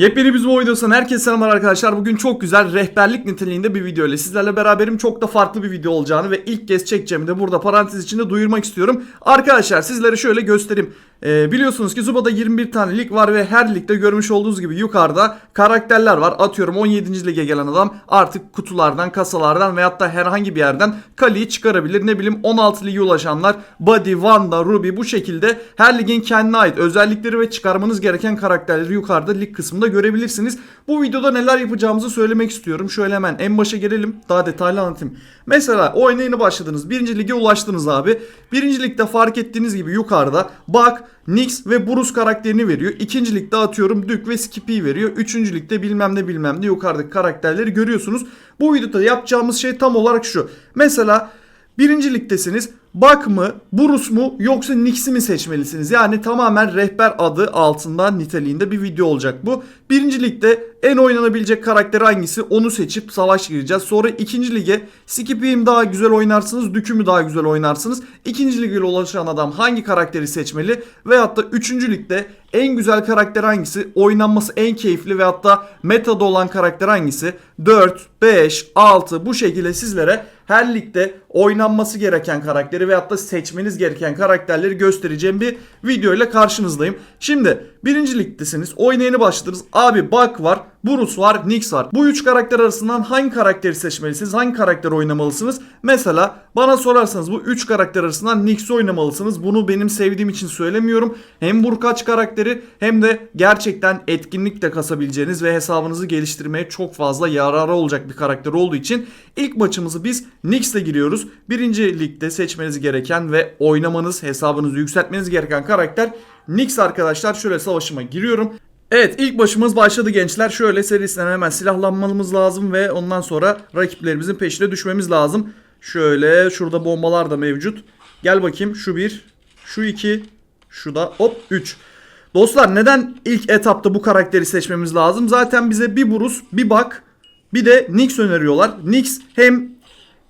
Yepyeni bir Zuma videosundan herkese selamlar arkadaşlar. Bugün çok güzel rehberlik niteliğinde bir video ile sizlerle beraberim. Çok da farklı bir video olacağını ve ilk kez çekeceğimi de burada parantez içinde duyurmak istiyorum. Arkadaşlar sizlere şöyle göstereyim. Ee, biliyorsunuz ki Zuba'da 21 tane lig var ve her ligde görmüş olduğunuz gibi yukarıda karakterler var. Atıyorum 17. lige gelen adam artık kutulardan, kasalardan veyahut da herhangi bir yerden Kali'yi çıkarabilir. Ne bileyim 16 lige ulaşanlar Buddy, Wanda, Ruby bu şekilde her ligin kendine ait özellikleri ve çıkarmanız gereken karakterleri yukarıda lig kısmında görebilirsiniz. Bu videoda neler yapacağımızı söylemek istiyorum. Şöyle hemen en başa gelelim. Daha detaylı anlatayım. Mesela oyuna yeni başladınız. Birinci lige ulaştınız abi. Birinci ligde fark ettiğiniz gibi yukarıda Bak, Nix ve Bruce karakterini veriyor. İkinci ligde atıyorum Duke ve Skippy'yi veriyor. Üçüncü ligde bilmem ne bilmem ne yukarıdaki karakterleri görüyorsunuz. Bu videoda yapacağımız şey tam olarak şu. Mesela birinci ligdesiniz. Bak mı, Bruce mu yoksa Nix'i mi seçmelisiniz? Yani tamamen rehber adı altında niteliğinde bir video olacak bu. Birinci ligde en oynanabilecek karakter hangisi onu seçip savaş gireceğiz. Sonra ikinci lige Skippy'yi mi daha güzel oynarsınız, Duke'ü mü daha güzel oynarsınız? İkinci lige ulaşan adam hangi karakteri seçmeli? Veyahut da üçüncü ligde en güzel karakter hangisi? Oynanması en keyifli veyahut da metada olan karakter hangisi? 4, 5, 6 bu şekilde sizlere her ligde oynanması gereken karakteri veyahut da seçmeniz gereken karakterleri göstereceğim bir video ile karşınızdayım. Şimdi birinci ligdesiniz. Oynayını başladınız. Abi Buck var, Bruce var, Nix var. Bu üç karakter arasından hangi karakteri seçmelisiniz? Hangi karakteri oynamalısınız? Mesela bana sorarsanız bu üç karakter arasından Nix'i oynamalısınız. Bunu benim sevdiğim için söylemiyorum. Hem Burkaç karakteri hem de gerçekten etkinlikle kasabileceğiniz ve hesabınızı geliştirmeye çok fazla yararı olacak bir karakter olduğu için ilk maçımızı biz Nix'le giriyoruz. Birinci ligde seçmeniz gereken ve oynamanız, hesabınızı yükseltmeniz gereken karakter Nix arkadaşlar. Şöyle savaşıma giriyorum. Evet ilk başımız başladı gençler. Şöyle serisinden hemen silahlanmamız lazım ve ondan sonra rakiplerimizin peşine düşmemiz lazım. Şöyle şurada bombalar da mevcut. Gel bakayım şu bir, şu iki, şu da hop 3. Dostlar neden ilk etapta bu karakteri seçmemiz lazım? Zaten bize bir Bruce, bir Bak, bir de Nix öneriyorlar. Nix hem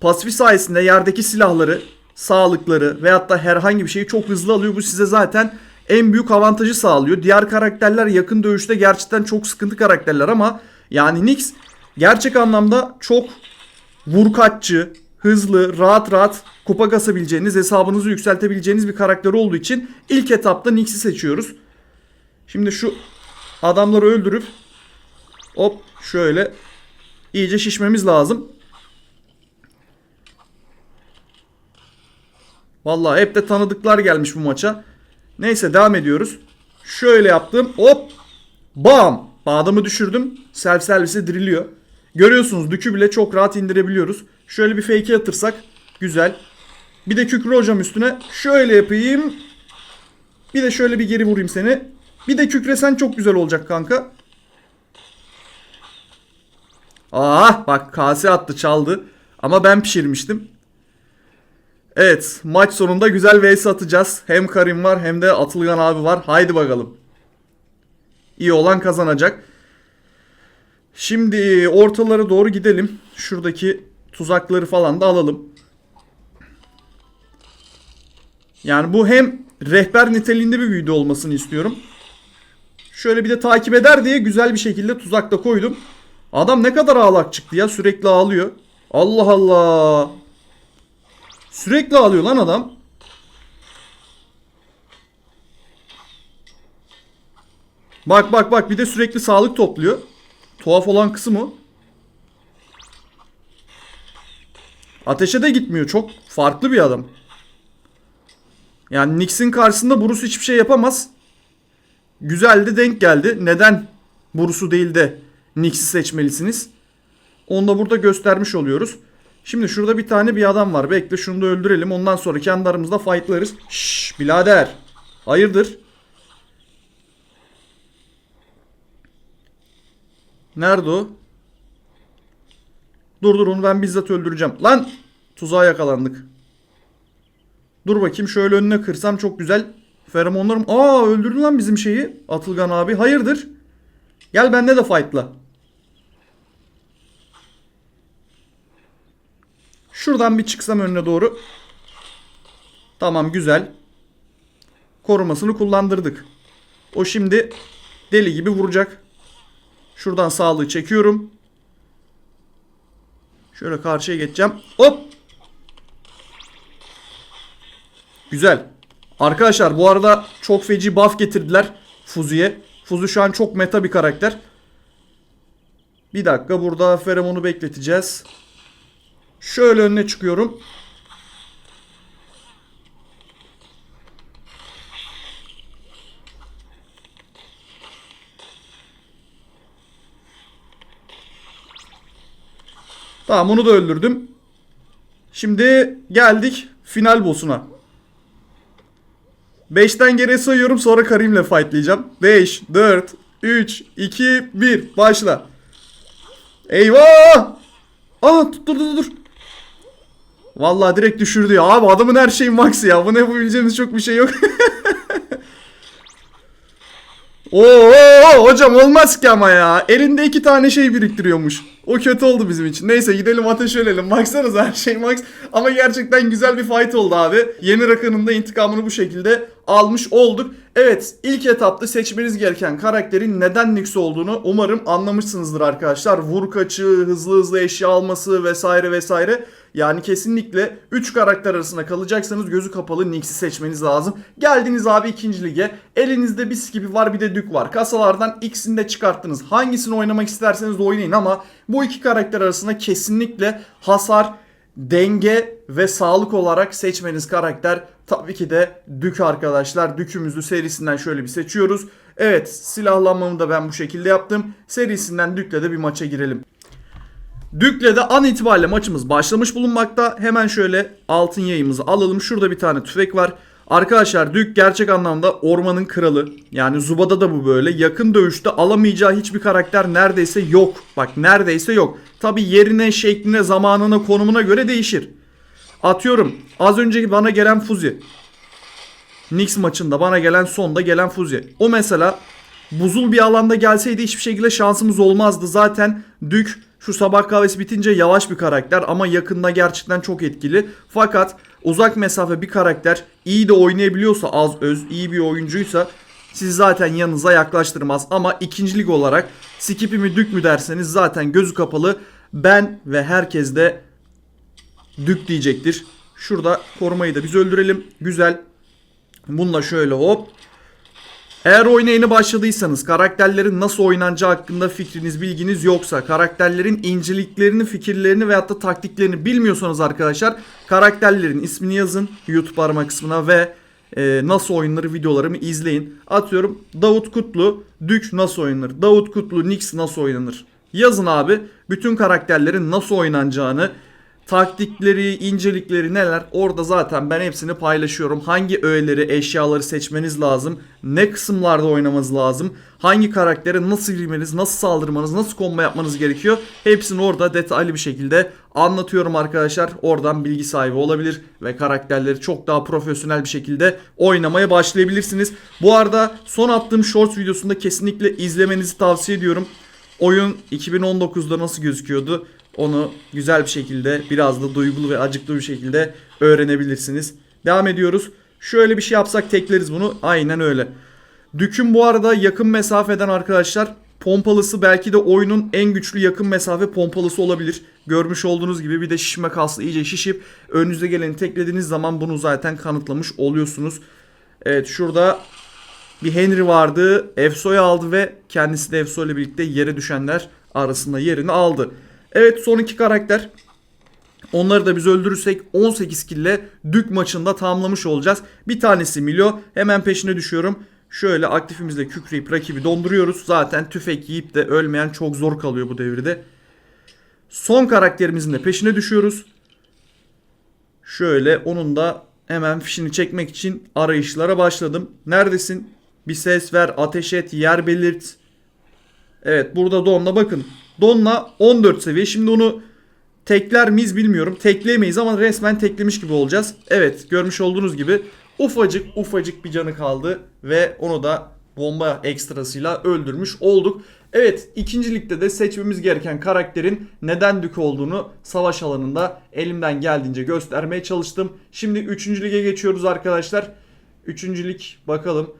pasifi sayesinde yerdeki silahları, sağlıkları veyahut da herhangi bir şeyi çok hızlı alıyor. Bu size zaten en büyük avantajı sağlıyor. Diğer karakterler yakın dövüşte gerçekten çok sıkıntı karakterler ama yani Nix gerçek anlamda çok vurkaççı, hızlı, rahat rahat kupa kasabileceğiniz, hesabınızı yükseltebileceğiniz bir karakter olduğu için ilk etapta Nix'i seçiyoruz. Şimdi şu adamları öldürüp hop şöyle iyice şişmemiz lazım. Vallahi hep de tanıdıklar gelmiş bu maça. Neyse devam ediyoruz. Şöyle yaptım. Hop. Bam. Adamı düşürdüm. Self servise diriliyor. Görüyorsunuz dükü bile çok rahat indirebiliyoruz. Şöyle bir fake atırsak. Güzel. Bir de kükre hocam üstüne. Şöyle yapayım. Bir de şöyle bir geri vurayım seni. Bir de kükresen çok güzel olacak kanka. Ah bak kase attı çaldı. Ama ben pişirmiştim. Evet maç sonunda güzel vs atacağız. Hem Karim var hem de Atılgan abi var. Haydi bakalım. İyi olan kazanacak. Şimdi ortalara doğru gidelim. Şuradaki tuzakları falan da alalım. Yani bu hem rehber niteliğinde bir video olmasını istiyorum. Şöyle bir de takip eder diye güzel bir şekilde tuzakta koydum. Adam ne kadar ağlak çıktı ya sürekli ağlıyor. Allah Allah. Sürekli ağlıyor lan adam. Bak bak bak bir de sürekli sağlık topluyor. Tuhaf olan kısım o. Ateşe de gitmiyor. Çok farklı bir adam. Yani Nix'in karşısında Bruce hiçbir şey yapamaz. Güzel de denk geldi. Neden Bruce'u değil de Nix'i seçmelisiniz? Onu da burada göstermiş oluyoruz. Şimdi şurada bir tane bir adam var. Bekle şunu da öldürelim. Ondan sonra kendi aramızda fightlarız. Şşş birader. Hayırdır? Nerede o? Dur dur onu ben bizzat öldüreceğim. Lan! Tuzağa yakalandık. Dur bakayım şöyle önüne kırsam çok güzel. Feromonlarım. Aa öldürdün lan bizim şeyi. Atılgan abi. Hayırdır? Gel bende de fightla. Şuradan bir çıksam önüne doğru. Tamam güzel. Korumasını kullandırdık. O şimdi deli gibi vuracak. Şuradan sağlığı çekiyorum. Şöyle karşıya geçeceğim. Hop. Güzel. Arkadaşlar bu arada çok feci buff getirdiler Fuzi'ye. Fuzi şu an çok meta bir karakter. Bir dakika burada feromonu bekleteceğiz. Şöyle önüne çıkıyorum. Tamam onu da öldürdüm. Şimdi geldik final boss'una. 5'ten geriye sayıyorum sonra Karim'le fightlayacağım. 5, 4, 3, 2, 1 başla. Eyvah! Aa dur dur dur. Vallahi direkt düşürdü ya. Abi adamın her şeyi max ya. Bunu yapabileceğimiz çok bir şey yok. Oo hocam olmaz ki ama ya. Elinde iki tane şey biriktiriyormuş. O kötü oldu bizim için. Neyse gidelim ateş ölelim. Baksanıza her şey max. Ama gerçekten güzel bir fight oldu abi. Yeni rakanın da intikamını bu şekilde almış olduk. Evet ilk etapta seçmeniz gereken karakterin neden Nyx olduğunu umarım anlamışsınızdır arkadaşlar. Vur kaçı, hızlı hızlı eşya alması vesaire vesaire. Yani kesinlikle 3 karakter arasında kalacaksanız gözü kapalı Nyx'i seçmeniz lazım. Geldiniz abi ikinci lige. Elinizde bir Skippy var bir de Dük var. Kasalardan ikisini de çıkarttınız. Hangisini oynamak isterseniz oynayın ama bu iki karakter arasında kesinlikle hasar, denge ve sağlık olarak seçmeniz karakter tabii ki de Dük arkadaşlar. Dükümüzü serisinden şöyle bir seçiyoruz. Evet silahlanmamı da ben bu şekilde yaptım. Serisinden Dük'le de bir maça girelim. Dük'le de an itibariyle maçımız başlamış bulunmakta. Hemen şöyle altın yayımızı alalım. Şurada bir tane tüfek var. Arkadaşlar Dük gerçek anlamda ormanın kralı. Yani Zuba'da da bu böyle. Yakın dövüşte alamayacağı hiçbir karakter neredeyse yok. Bak neredeyse yok. Tabi yerine, şekline, zamanına, konumuna göre değişir. Atıyorum az önceki bana gelen Fuzi. Nix maçında bana gelen sonda gelen Fuzi. O mesela buzul bir alanda gelseydi hiçbir şekilde şansımız olmazdı. Zaten Dük şu sabah kahvesi bitince yavaş bir karakter ama yakında gerçekten çok etkili. Fakat uzak mesafe bir karakter iyi de oynayabiliyorsa az öz iyi bir oyuncuysa siz zaten yanınıza yaklaştırmaz. Ama ikincilik olarak Skippy mi Dük mü derseniz zaten gözü kapalı ben ve herkes de Dük diyecektir. Şurada korumayı da biz öldürelim. Güzel. Bununla şöyle hop eğer oyuna yeni başladıysanız karakterlerin nasıl oynanacağı hakkında fikriniz bilginiz yoksa karakterlerin inceliklerini fikirlerini veyahut da taktiklerini bilmiyorsanız arkadaşlar karakterlerin ismini yazın YouTube arama kısmına ve e, nasıl oynanır videolarımı izleyin. Atıyorum Davut Kutlu Dük nasıl oynanır Davut Kutlu Nix nasıl oynanır yazın abi bütün karakterlerin nasıl oynanacağını taktikleri, incelikleri neler orada zaten ben hepsini paylaşıyorum. Hangi öğeleri, eşyaları seçmeniz lazım, ne kısımlarda oynamanız lazım, hangi karaktere nasıl girmeniz, nasıl saldırmanız, nasıl combo yapmanız gerekiyor. Hepsini orada detaylı bir şekilde anlatıyorum arkadaşlar. Oradan bilgi sahibi olabilir ve karakterleri çok daha profesyonel bir şekilde oynamaya başlayabilirsiniz. Bu arada son attığım shorts videosunda kesinlikle izlemenizi tavsiye ediyorum. Oyun 2019'da nasıl gözüküyordu? Onu güzel bir şekilde biraz da duygulu ve acıklı bir şekilde öğrenebilirsiniz. Devam ediyoruz. Şöyle bir şey yapsak tekleriz bunu. Aynen öyle. Dük'ün bu arada yakın mesafeden arkadaşlar pompalısı belki de oyunun en güçlü yakın mesafe pompalısı olabilir. Görmüş olduğunuz gibi bir de şişme kaslı iyice şişip önünüze geleni teklediğiniz zaman bunu zaten kanıtlamış oluyorsunuz. Evet şurada bir Henry vardı. Efso'yu aldı ve kendisi de Efso ile birlikte yere düşenler arasında yerini aldı. Evet son iki karakter. Onları da biz öldürürsek 18 kille Dük maçında tamamlamış olacağız. Bir tanesi Milo. Hemen peşine düşüyorum. Şöyle aktifimizle kükreyip rakibi donduruyoruz. Zaten tüfek yiyip de ölmeyen çok zor kalıyor bu devirde. Son karakterimizin de peşine düşüyoruz. Şöyle onun da hemen fişini çekmek için arayışlara başladım. Neredesin? Bir ses ver, ateş et, yer belirt. Evet burada Don'la bakın. Don'la 14 seviye. Şimdi onu tekler miyiz bilmiyorum. Tekleyemeyiz ama resmen teklemiş gibi olacağız. Evet görmüş olduğunuz gibi ufacık ufacık bir canı kaldı. Ve onu da bomba ekstrasıyla öldürmüş olduk. Evet ikincilikte de seçmemiz gereken karakterin neden dük olduğunu savaş alanında elimden geldiğince göstermeye çalıştım. Şimdi 3. lige geçiyoruz arkadaşlar. 3. lig bakalım.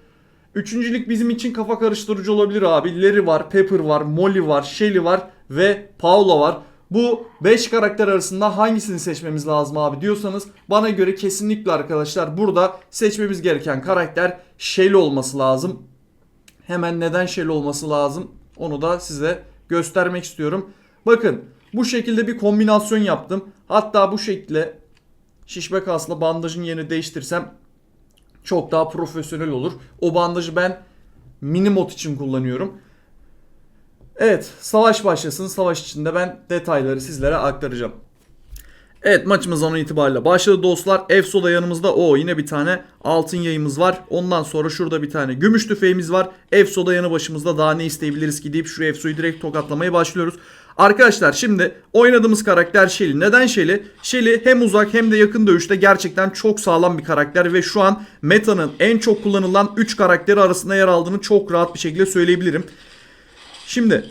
Üçüncülük bizim için kafa karıştırıcı olabilir abi. Larry var, Pepper var, Molly var, Shelly var ve Paula var. Bu 5 karakter arasında hangisini seçmemiz lazım abi diyorsanız bana göre kesinlikle arkadaşlar burada seçmemiz gereken karakter Shelly olması lazım. Hemen neden Shelly olması lazım onu da size göstermek istiyorum. Bakın bu şekilde bir kombinasyon yaptım. Hatta bu şekilde şişme kasla bandajın yerini değiştirsem çok daha profesyonel olur. O bandajı ben mini mod için kullanıyorum. Evet savaş başlasın. Savaş içinde ben detayları sizlere aktaracağım. Evet maçımız an itibariyle başladı dostlar. Efso da yanımızda. O yine bir tane altın yayımız var. Ondan sonra şurada bir tane gümüş tüfeğimiz var. Efso da yanı başımızda. Daha ne isteyebiliriz ki deyip şu Efso'yu direkt tokatlamaya başlıyoruz. Arkadaşlar şimdi oynadığımız karakter Shelly. Neden Shelly? Shelly hem uzak hem de yakın dövüşte gerçekten çok sağlam bir karakter ve şu an meta'nın en çok kullanılan 3 karakteri arasında yer aldığını çok rahat bir şekilde söyleyebilirim. Şimdi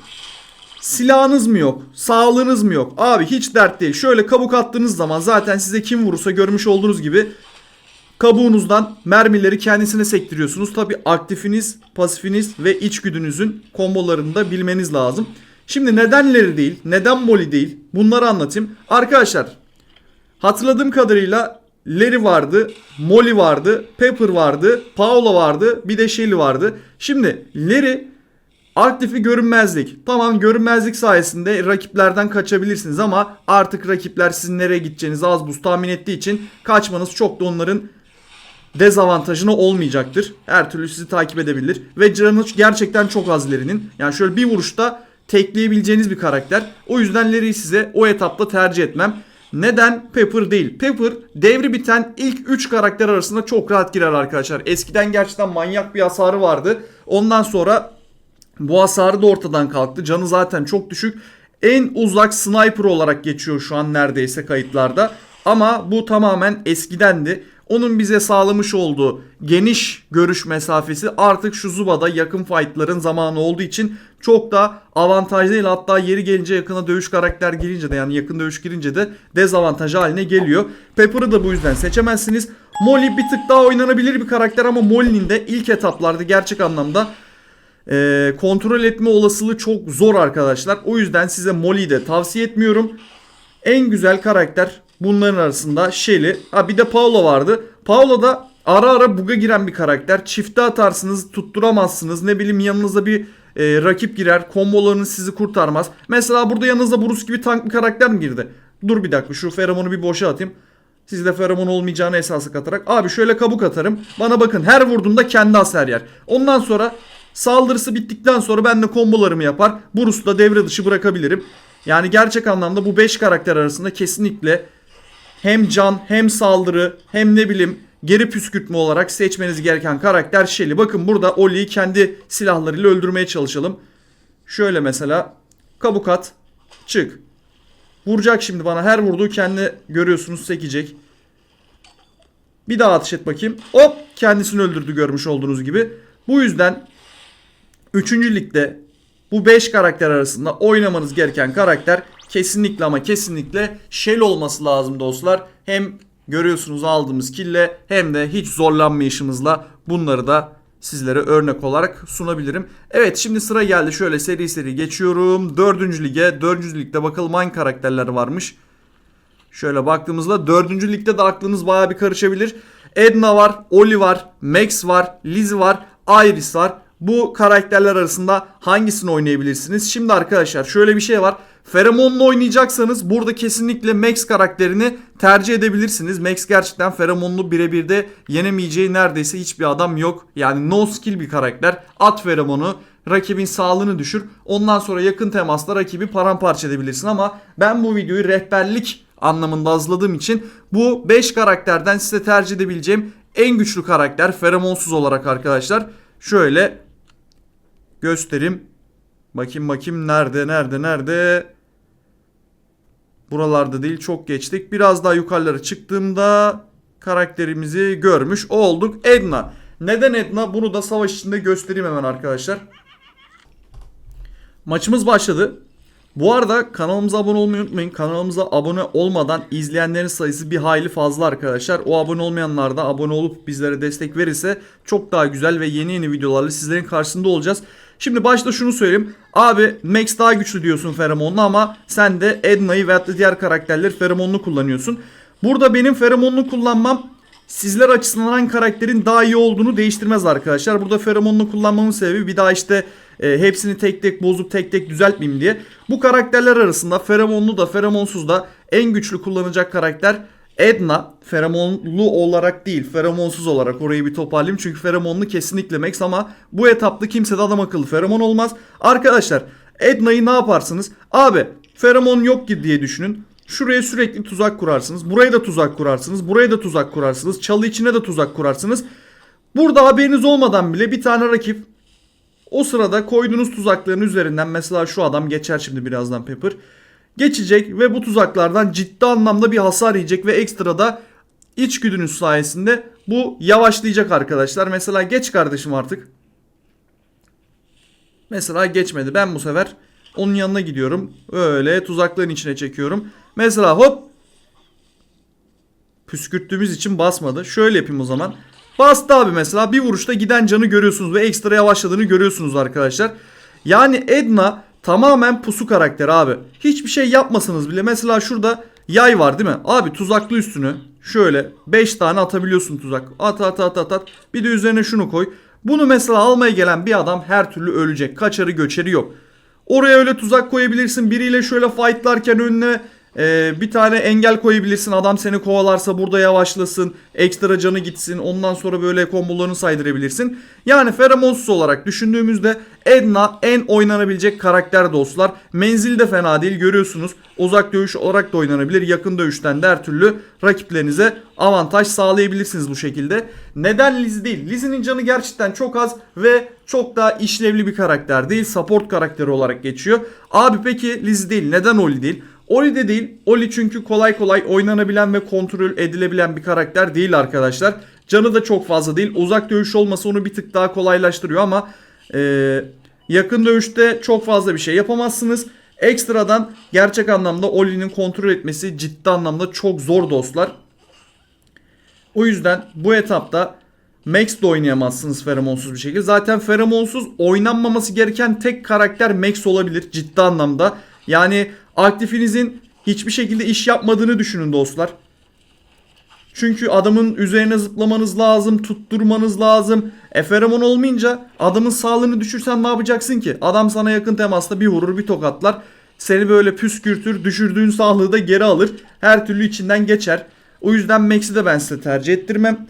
Silahınız mı yok? Sağlığınız mı yok? Abi hiç dert değil. Şöyle kabuk attığınız zaman zaten size kim vurursa görmüş olduğunuz gibi kabuğunuzdan mermileri kendisine sektiriyorsunuz. Tabi aktifiniz, pasifiniz ve içgüdünüzün kombolarını da bilmeniz lazım. Şimdi nedenleri değil, neden Molly değil bunları anlatayım. Arkadaşlar hatırladığım kadarıyla Larry vardı, Molly vardı, Pepper vardı, Paula vardı, bir de Shelly vardı. Şimdi Larry Aktifi görünmezlik. Tamam görünmezlik sayesinde rakiplerden kaçabilirsiniz ama artık rakipler sizin nereye gideceğinizi az buz tahmin ettiği için kaçmanız çok da onların dezavantajına olmayacaktır. Her türlü sizi takip edebilir. Ve canı gerçekten çok az Larry'nin. Yani şöyle bir vuruşta tekleyebileceğiniz bir karakter. O yüzden Larry'i size o etapta tercih etmem. Neden Pepper değil? Pepper devri biten ilk 3 karakter arasında çok rahat girer arkadaşlar. Eskiden gerçekten manyak bir hasarı vardı. Ondan sonra bu hasarı da ortadan kalktı. Canı zaten çok düşük. En uzak sniper olarak geçiyor şu an neredeyse kayıtlarda. Ama bu tamamen eskidendi. Onun bize sağlamış olduğu geniş görüş mesafesi artık şu Zuba'da yakın fightların zamanı olduğu için çok da avantajlı değil. Hatta yeri gelince yakına dövüş karakter girince de yani yakın dövüş girince de dezavantaj haline geliyor. Pepper'ı da bu yüzden seçemezsiniz. Molly bir tık daha oynanabilir bir karakter ama Molly'nin de ilk etaplarda gerçek anlamda e, kontrol etme olasılığı çok zor arkadaşlar. O yüzden size Molly'yi de tavsiye etmiyorum. En güzel karakter bunların arasında Shelly. Ha bir de Paula vardı. Paula da ara ara buga giren bir karakter. Çifte atarsınız tutturamazsınız. Ne bileyim yanınıza bir e, rakip girer. Kombolarınız sizi kurtarmaz. Mesela burada yanınızda Bruce gibi tank bir karakter mi girdi? Dur bir dakika şu feromonu bir boşa atayım. Siz feromon olmayacağını esası katarak. Abi şöyle kabuk atarım. Bana bakın her vurduğumda kendi hasar yer. Ondan sonra Saldırısı bittikten sonra ben de kombolarımı yapar. Bruce'u da devre dışı bırakabilirim. Yani gerçek anlamda bu 5 karakter arasında kesinlikle hem can hem saldırı hem ne bileyim geri püskürtme olarak seçmeniz gereken karakter Shelly. Bakın burada Ollie'yi kendi silahlarıyla öldürmeye çalışalım. Şöyle mesela kabuk at çık. Vuracak şimdi bana her vurduğu kendi görüyorsunuz sekecek. Bir daha atış et bakayım. Hop kendisini öldürdü görmüş olduğunuz gibi. Bu yüzden 3. ligde bu 5 karakter arasında oynamanız gereken karakter kesinlikle ama kesinlikle Shell olması lazım dostlar. Hem görüyorsunuz aldığımız kille hem de hiç zorlanmayışımızla bunları da sizlere örnek olarak sunabilirim. Evet şimdi sıra geldi şöyle seri seri geçiyorum. 4. lige 4. ligde bakalım hangi karakterler varmış. Şöyle baktığımızda 4. ligde de aklınız baya bir karışabilir. Edna var, Oli var, Max var, Liz var, Iris var. Bu karakterler arasında hangisini oynayabilirsiniz? Şimdi arkadaşlar şöyle bir şey var. Feromon'la oynayacaksanız burada kesinlikle Max karakterini tercih edebilirsiniz. Max gerçekten Feromon'lu birebir de yenemeyeceği neredeyse hiçbir adam yok. Yani no skill bir karakter. At Feromon'u rakibin sağlığını düşür. Ondan sonra yakın temasla rakibi paramparça edebilirsin ama ben bu videoyu rehberlik anlamında hazırladığım için bu 5 karakterden size tercih edebileceğim en güçlü karakter feromonsuz olarak arkadaşlar. Şöyle göstereyim. Bakayım bakayım nerede nerede nerede. Buralarda değil çok geçtik. Biraz daha yukarılara çıktığımda karakterimizi görmüş olduk. Edna. Neden Edna? Bunu da savaş içinde göstereyim hemen arkadaşlar. Maçımız başladı. Bu arada kanalımıza abone olmayı unutmayın. Kanalımıza abone olmadan izleyenlerin sayısı bir hayli fazla arkadaşlar. O abone olmayanlar da abone olup bizlere destek verirse çok daha güzel ve yeni yeni videolarla sizlerin karşısında olacağız. Şimdi başta şunu söyleyeyim. Abi Max daha güçlü diyorsun feromonlu ama sen de Edna'yı ve hatta diğer karakterleri feromonlu kullanıyorsun. Burada benim feromonlu kullanmam sizler açısından karakterin daha iyi olduğunu değiştirmez arkadaşlar. Burada feromonlu kullanmamın sebebi bir daha işte e, hepsini tek tek bozup tek tek düzeltmeyeyim diye. Bu karakterler arasında feromonlu da feromonsuz da en güçlü kullanacak karakter Edna. Feromonlu olarak değil feromonsuz olarak orayı bir toparlayayım. Çünkü feromonlu kesinlikle max ama bu etapta kimse de adam akıllı feromon olmaz. Arkadaşlar Edna'yı ne yaparsınız? Abi feromon yok ki diye düşünün. Şuraya sürekli tuzak kurarsınız. Buraya da tuzak kurarsınız. Buraya da tuzak kurarsınız. Çalı içine de tuzak kurarsınız. Burada haberiniz olmadan bile bir tane rakip o sırada koyduğunuz tuzakların üzerinden mesela şu adam geçer şimdi birazdan Pepper. Geçecek ve bu tuzaklardan ciddi anlamda bir hasar yiyecek ve ekstra da içgüdünüz sayesinde bu yavaşlayacak arkadaşlar. Mesela geç kardeşim artık. Mesela geçmedi. Ben bu sefer onun yanına gidiyorum. Öyle tuzakların içine çekiyorum. Mesela hop. Püskürttüğümüz için basmadı. Şöyle yapayım o zaman. Bastı abi mesela bir vuruşta giden canı görüyorsunuz ve ekstra yavaşladığını görüyorsunuz arkadaşlar. Yani Edna tamamen pusu karakter abi. Hiçbir şey yapmasanız bile mesela şurada yay var değil mi? Abi tuzaklı üstünü şöyle 5 tane atabiliyorsun tuzak. At at at at at. Bir de üzerine şunu koy. Bunu mesela almaya gelen bir adam her türlü ölecek. Kaçarı göçeri yok. Oraya öyle tuzak koyabilirsin. Biriyle şöyle fightlarken önüne e, bir tane engel koyabilirsin. Adam seni kovalarsa burada yavaşlasın. Ekstra canı gitsin. Ondan sonra böyle kombolarını saydırabilirsin. Yani feromonsuz olarak düşündüğümüzde Edna en oynanabilecek karakter dostlar. Menzil de fena değil görüyorsunuz. Uzak dövüş olarak da oynanabilir. Yakın dövüşten de her türlü rakiplerinize avantaj sağlayabilirsiniz bu şekilde. Neden Liz değil? Liz'in canı gerçekten çok az ve çok daha işlevli bir karakter değil. Support karakteri olarak geçiyor. Abi peki Liz değil. Neden Oli değil? Oli de değil. Oli çünkü kolay kolay oynanabilen ve kontrol edilebilen bir karakter değil arkadaşlar. Canı da çok fazla değil. Uzak dövüş olması onu bir tık daha kolaylaştırıyor ama e, yakın dövüşte çok fazla bir şey yapamazsınız. Ekstradan gerçek anlamda Oli'nin kontrol etmesi ciddi anlamda çok zor dostlar. O yüzden bu etapta Max de oynayamazsınız feromonsuz bir şekilde. Zaten feromonsuz oynanmaması gereken tek karakter Max olabilir ciddi anlamda. Yani aktifinizin hiçbir şekilde iş yapmadığını düşünün dostlar. Çünkü adamın üzerine zıplamanız lazım, tutturmanız lazım. E olmayınca adamın sağlığını düşürsen ne yapacaksın ki? Adam sana yakın temasta bir vurur, bir tokatlar. Seni böyle püskürtür, düşürdüğün sağlığı da geri alır. Her türlü içinden geçer. O yüzden Max'i de ben size tercih ettirmem.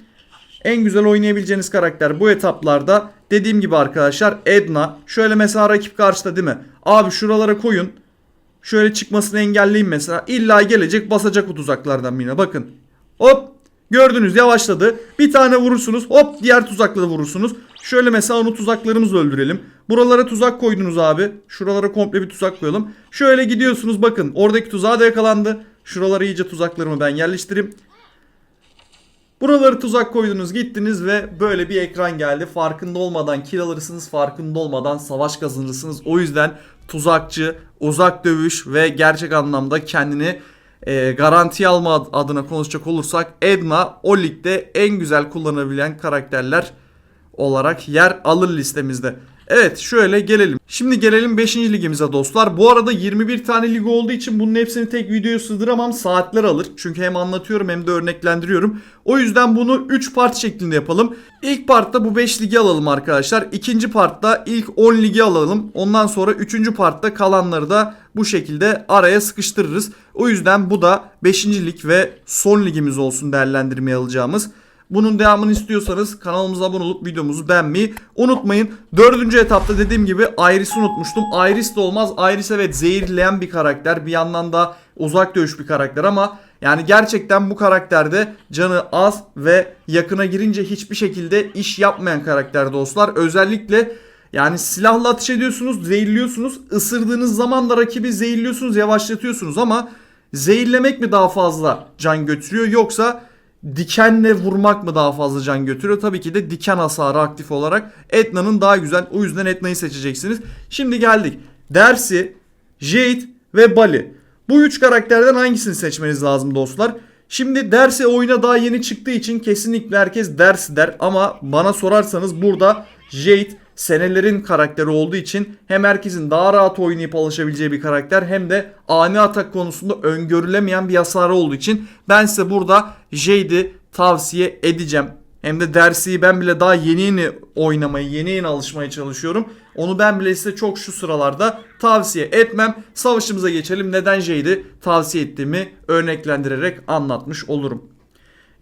En güzel oynayabileceğiniz karakter bu etaplarda dediğim gibi arkadaşlar Edna. Şöyle mesela rakip karşıda değil mi? Abi şuralara koyun. Şöyle çıkmasını engelleyin mesela. İlla gelecek basacak o tuzaklardan yine bakın. Hop gördünüz yavaşladı. Bir tane vurursunuz hop diğer tuzakla da vurursunuz. Şöyle mesela onu tuzaklarımızla öldürelim. Buralara tuzak koydunuz abi. Şuralara komple bir tuzak koyalım. Şöyle gidiyorsunuz bakın oradaki tuzağa da yakalandı. Şuralara iyice tuzaklarımı ben yerleştireyim. Buraları tuzak koydunuz gittiniz ve böyle bir ekran geldi. Farkında olmadan kill alırsınız, farkında olmadan savaş kazanırsınız. O yüzden tuzakçı, uzak dövüş ve gerçek anlamda kendini e, garantiye alma ad- adına konuşacak olursak Edna o ligde en güzel kullanabilen karakterler olarak yer alır listemizde. Evet şöyle gelelim. Şimdi gelelim 5. ligimize dostlar. Bu arada 21 tane lig olduğu için bunun hepsini tek videoya sığdıramam. Saatler alır. Çünkü hem anlatıyorum hem de örneklendiriyorum. O yüzden bunu 3 part şeklinde yapalım. İlk partta bu 5 ligi alalım arkadaşlar. İkinci partta ilk 10 ligi alalım. Ondan sonra 3. partta kalanları da bu şekilde araya sıkıştırırız. O yüzden bu da 5. lig ve son ligimiz olsun değerlendirmeye alacağımız. Bunun devamını istiyorsanız kanalımıza abone olup videomuzu beğenmeyi unutmayın. Dördüncü etapta dediğim gibi Iris'i unutmuştum. Iris de olmaz. Iris evet zehirleyen bir karakter. Bir yandan da uzak dövüş bir karakter ama yani gerçekten bu karakterde canı az ve yakına girince hiçbir şekilde iş yapmayan karakter dostlar. Özellikle yani silahla ateş ediyorsunuz, zehirliyorsunuz. Isırdığınız zaman da rakibi zehirliyorsunuz, yavaşlatıyorsunuz ama zehirlemek mi daha fazla can götürüyor yoksa dikenle vurmak mı daha fazla can götürüyor? Tabii ki de diken hasarı aktif olarak Etna'nın daha güzel. O yüzden Etna'yı seçeceksiniz. Şimdi geldik. Dersi, Jade ve Bali. Bu üç karakterden hangisini seçmeniz lazım dostlar? Şimdi derse oyuna daha yeni çıktığı için kesinlikle herkes ders der ama bana sorarsanız burada Jade senelerin karakteri olduğu için hem herkesin daha rahat oynayıp alışabileceği bir karakter hem de ani atak konusunda öngörülemeyen bir hasarı olduğu için ben size burada Jade'i tavsiye edeceğim. Hem de dersi ben bile daha yeni yeni oynamayı, yeni yeni alışmaya çalışıyorum. Onu ben bile size çok şu sıralarda tavsiye etmem. Savaşımıza geçelim. Neden Jade'i tavsiye ettiğimi örneklendirerek anlatmış olurum.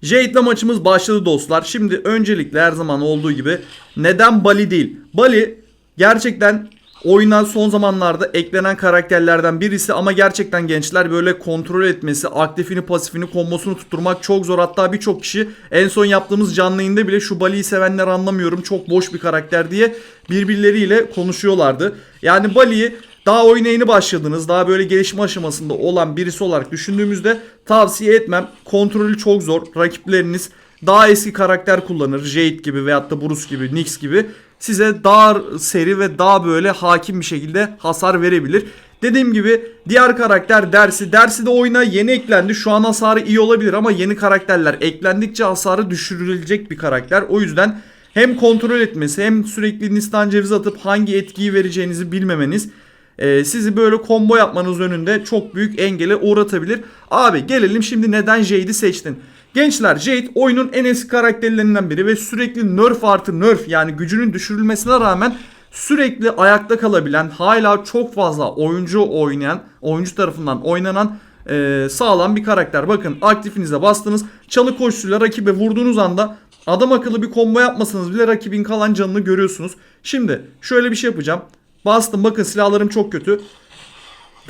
Jade'le maçımız başladı dostlar. Şimdi öncelikle her zaman olduğu gibi neden Bali değil? Bali gerçekten oyuna son zamanlarda eklenen karakterlerden birisi ama gerçekten gençler böyle kontrol etmesi, aktifini, pasifini, kombosunu tutturmak çok zor. Hatta birçok kişi en son yaptığımız canlı yayında bile şu Bali'yi sevenler anlamıyorum çok boş bir karakter diye birbirleriyle konuşuyorlardı. Yani Bali'yi daha oyuna yeni başladınız. Daha böyle gelişme aşamasında olan birisi olarak düşündüğümüzde tavsiye etmem. Kontrolü çok zor. Rakipleriniz daha eski karakter kullanır. Jade gibi veyahut da Bruce gibi, Nyx gibi size daha seri ve daha böyle hakim bir şekilde hasar verebilir. Dediğim gibi diğer karakter Dersi. Dersi de oyuna yeni eklendi. Şu an hasarı iyi olabilir ama yeni karakterler eklendikçe hasarı düşürülecek bir karakter. O yüzden hem kontrol etmesi hem sürekli Nistan cevizi atıp hangi etkiyi vereceğinizi bilmemeniz e, sizi böyle combo yapmanız önünde çok büyük engele uğratabilir. Abi gelelim şimdi neden Jade'i seçtin? Gençler Jade oyunun en eski karakterlerinden biri ve sürekli nerf artı nerf yani gücünün düşürülmesine rağmen sürekli ayakta kalabilen hala çok fazla oyuncu oynayan oyuncu tarafından oynanan e, sağlam bir karakter. Bakın aktifinize bastınız çalı koşusuyla rakibe vurduğunuz anda adam akıllı bir combo yapmasanız bile rakibin kalan canını görüyorsunuz. Şimdi şöyle bir şey yapacağım. Bastım bakın silahlarım çok kötü.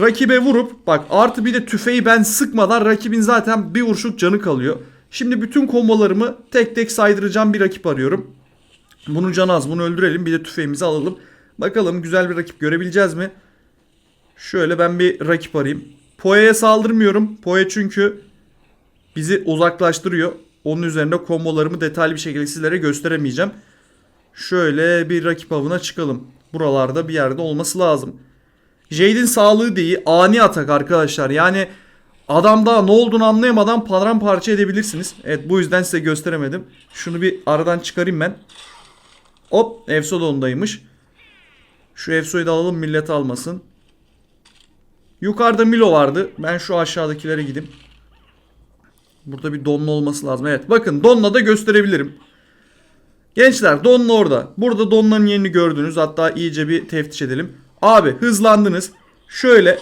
Rakibe vurup bak artı bir de tüfeği ben sıkmadan rakibin zaten bir vuruşluk canı kalıyor. Şimdi bütün kombolarımı tek tek saydıracağım bir rakip arıyorum. Bunun canı az bunu öldürelim bir de tüfeğimizi alalım. Bakalım güzel bir rakip görebileceğiz mi? Şöyle ben bir rakip arayayım. Poe'ye saldırmıyorum. Poe çünkü bizi uzaklaştırıyor. Onun üzerinde kombolarımı detaylı bir şekilde sizlere gösteremeyeceğim. Şöyle bir rakip avına çıkalım. Buralarda bir yerde olması lazım. Jade'in sağlığı değil ani atak arkadaşlar. Yani adam daha ne olduğunu anlayamadan paramparça edebilirsiniz. Evet bu yüzden size gösteremedim. Şunu bir aradan çıkarayım ben. Hop Efso da ondaymış. Şu Efso'yu da alalım millet almasın. Yukarıda Milo vardı. Ben şu aşağıdakilere gideyim. Burada bir Donla olması lazım. Evet bakın Donla da gösterebilirim. Gençler Donla orada. Burada Donna'nın yerini gördünüz. Hatta iyice bir teftiş edelim. Abi hızlandınız. Şöyle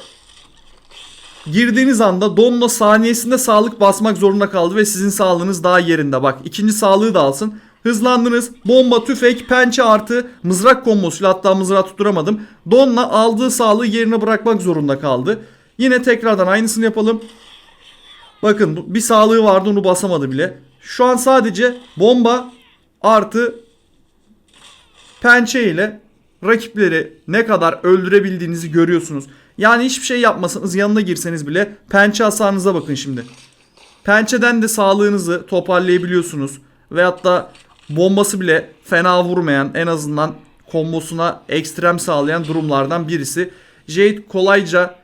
girdiğiniz anda Donla saniyesinde sağlık basmak zorunda kaldı ve sizin sağlığınız daha yerinde. Bak ikinci sağlığı da alsın. Hızlandınız. Bomba, tüfek, pençe artı mızrak kombosuyla hatta mızrağı tutturamadım. Donla aldığı sağlığı yerine bırakmak zorunda kaldı. Yine tekrardan aynısını yapalım. Bakın bir sağlığı vardı onu basamadı bile. Şu an sadece bomba artı pençe ile rakipleri ne kadar öldürebildiğinizi görüyorsunuz. Yani hiçbir şey yapmasanız yanına girseniz bile pençe hasarınıza bakın şimdi. Pençeden de sağlığınızı toparlayabiliyorsunuz. Veyahut da bombası bile fena vurmayan en azından kombosuna ekstrem sağlayan durumlardan birisi. Jade kolayca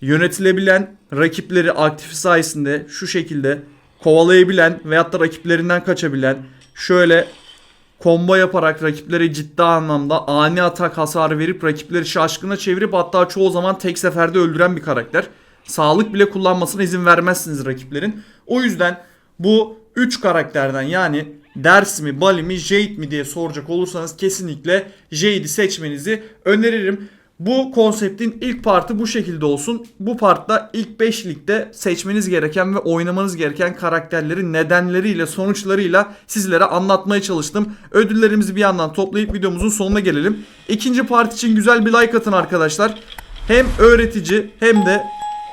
yönetilebilen rakipleri aktifi sayesinde şu şekilde kovalayabilen veyahut da rakiplerinden kaçabilen şöyle combo yaparak rakiplere ciddi anlamda ani atak hasarı verip rakipleri şaşkına çevirip hatta çoğu zaman tek seferde öldüren bir karakter. Sağlık bile kullanmasına izin vermezsiniz rakiplerin. O yüzden bu 3 karakterden yani Ders mi, Bali mi, Jade mi diye soracak olursanız kesinlikle Jade'i seçmenizi öneririm. Bu konseptin ilk partı bu şekilde olsun. Bu partta ilk 5 ligde seçmeniz gereken ve oynamanız gereken karakterlerin nedenleriyle, sonuçlarıyla sizlere anlatmaya çalıştım. Ödüllerimizi bir yandan toplayıp videomuzun sonuna gelelim. İkinci part için güzel bir like atın arkadaşlar. Hem öğretici hem de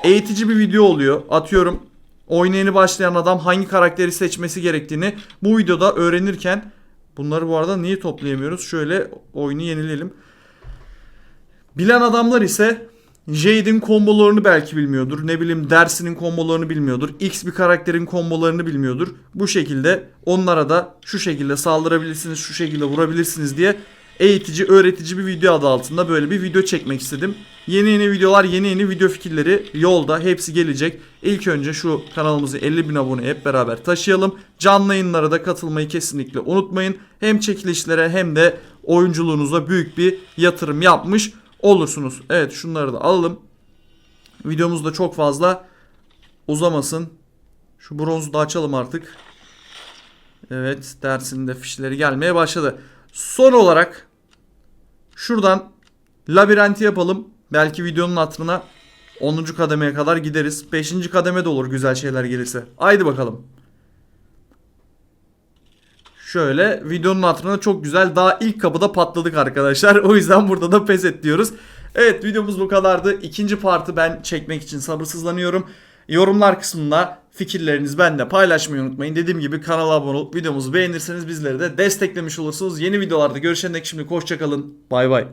eğitici bir video oluyor. Atıyorum oyuna başlayan adam hangi karakteri seçmesi gerektiğini bu videoda öğrenirken bunları bu arada niye toplayamıyoruz? Şöyle oyunu yenileyelim. Bilen adamlar ise Jade'in kombolarını belki bilmiyordur. Ne bileyim dersinin kombolarını bilmiyordur. X bir karakterin kombolarını bilmiyordur. Bu şekilde onlara da şu şekilde saldırabilirsiniz, şu şekilde vurabilirsiniz diye eğitici, öğretici bir video adı altında böyle bir video çekmek istedim. Yeni yeni videolar, yeni yeni video fikirleri yolda. Hepsi gelecek. İlk önce şu kanalımızı 50 bin abone hep beraber taşıyalım. Canlı yayınlara da katılmayı kesinlikle unutmayın. Hem çekilişlere hem de oyunculuğunuza büyük bir yatırım yapmış olursunuz. Evet şunları da alalım. Videomuz da çok fazla uzamasın. Şu bronzu da açalım artık. Evet dersinin de fişleri gelmeye başladı. Son olarak şuradan labirenti yapalım. Belki videonun hatırına 10. kademeye kadar gideriz. 5. kademe de olur güzel şeyler gelirse. Haydi bakalım. Şöyle videonun hatırına çok güzel daha ilk kapıda patladık arkadaşlar. O yüzden burada da pes et diyoruz. Evet videomuz bu kadardı. İkinci partı ben çekmek için sabırsızlanıyorum. Yorumlar kısmında fikirlerinizi benimle paylaşmayı unutmayın. Dediğim gibi kanala abone olup videomuzu beğenirseniz bizleri de desteklemiş olursunuz. Yeni videolarda görüşene dek şimdi hoşçakalın. Bay bay.